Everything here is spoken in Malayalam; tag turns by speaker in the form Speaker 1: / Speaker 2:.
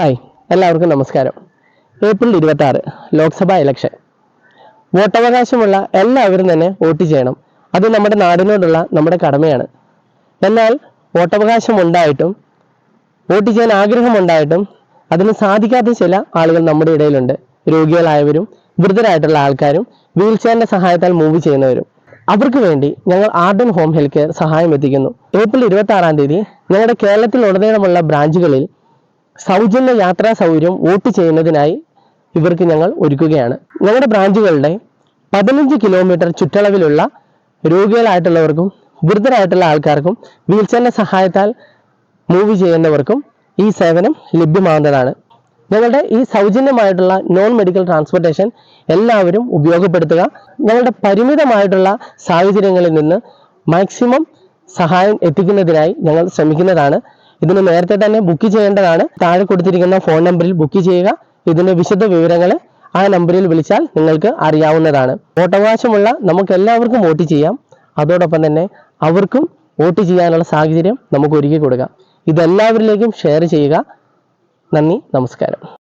Speaker 1: എല്ലാവർക്കും നമസ്കാരം. ഏപ്രിൽ ഇരുപത്തി ആറ് ലോക്സഭാ ഇലക്ഷൻ വോട്ടവകാശമുള്ള എല്ലാവരും തന്നെ വോട്ട് ചെയ്യണം. അത് നമ്മുടെ നാടിനോടുള്ള നമ്മുടെ കടമയാണ്. എന്നാൽ വോട്ടവകാശം ഉണ്ടായിട്ടും വോട്ട് ചെയ്യാൻ ആഗ്രഹമുണ്ടായിട്ടും അതിന് സാധിക്കാത്ത ചില ആളുകൾ നമ്മുടെ ഇടയിലുണ്ട്. രോഗികളായവരും വൃദ്ധരായിട്ടുള്ള ആൾക്കാരും വീൽചെയറിന്റെ സഹായത്താൽ മൂവ് ചെയ്യുന്നവരും. അവർക്ക് വേണ്ടി ഞങ്ങൾ ആർഡൻ ഹോം ഹെൽത്ത് കെയർ സഹായം എത്തിക്കുന്നു. ഏപ്രിൽ ഇരുപത്തി ആറാം തീയതി ഞങ്ങളുടെ കേരളത്തിലുടനീളമുള്ള ബ്രാഞ്ചുകളിൽ സൗജന്യ യാത്രാ സൗകര്യം വോട്ട് ചെയ്യുന്നതിനായി ഇവർക്ക് ഞങ്ങൾ ഒരുക്കുകയാണ്. ഞങ്ങളുടെ ബ്രാഞ്ചുകളുടെ പതിനഞ്ച് കിലോമീറ്റർ ചുറ്റളവിലുള്ള രോഗികളായിട്ടുള്ളവർക്കും വൃദ്ധരായിട്ടുള്ള ആൾക്കാർക്കും വീൽചെയറിന്റെ സഹായത്താൽ മൂവ് ചെയ്യുന്നവർക്കും ഈ സേവനം ലഭ്യമാകുന്നതാണ്. ഞങ്ങളുടെ ഈ സൗജന്യമായിട്ടുള്ള നോൺ മെഡിക്കൽ ട്രാൻസ്പോർട്ടേഷൻ എല്ലാവരും ഉപയോഗപ്പെടുത്തുക. ഞങ്ങളുടെ പരിമിതമായിട്ടുള്ള സാഹചര്യങ്ങളിൽ നിന്ന് മാക്സിമം സഹായം എത്തിക്കുന്നതിനായി ഞങ്ങൾ ശ്രമിക്കുന്നതാണ്. ഇതിന് നേരത്തെ തന്നെ ബുക്ക് ചെയ്യേണ്ടതാണ്. താഴെ കൊടുത്തിരിക്കുന്ന ഫോൺ നമ്പറിൽ ബുക്ക് ചെയ്യുക. ഇതിന്റെ വിശദ വിവരങ്ങൾ ആ നമ്പറിൽ വിളിച്ചാൽ നിങ്ങൾക്ക് അറിയാവുന്നതാണ്. വോട്ടവകാശമുള്ള നമുക്ക് എല്ലാവർക്കും വോട്ട് ചെയ്യാം. അതോടൊപ്പം തന്നെ അവർക്കും വോട്ട് ചെയ്യാനുള്ള സാഹചര്യം നമുക്ക് ഒരുക്കി കൊടുക്കാം. ഇതെല്ലാവരിലേക്കും ഷെയർ ചെയ്യുക. നന്ദി നമസ്കാരം.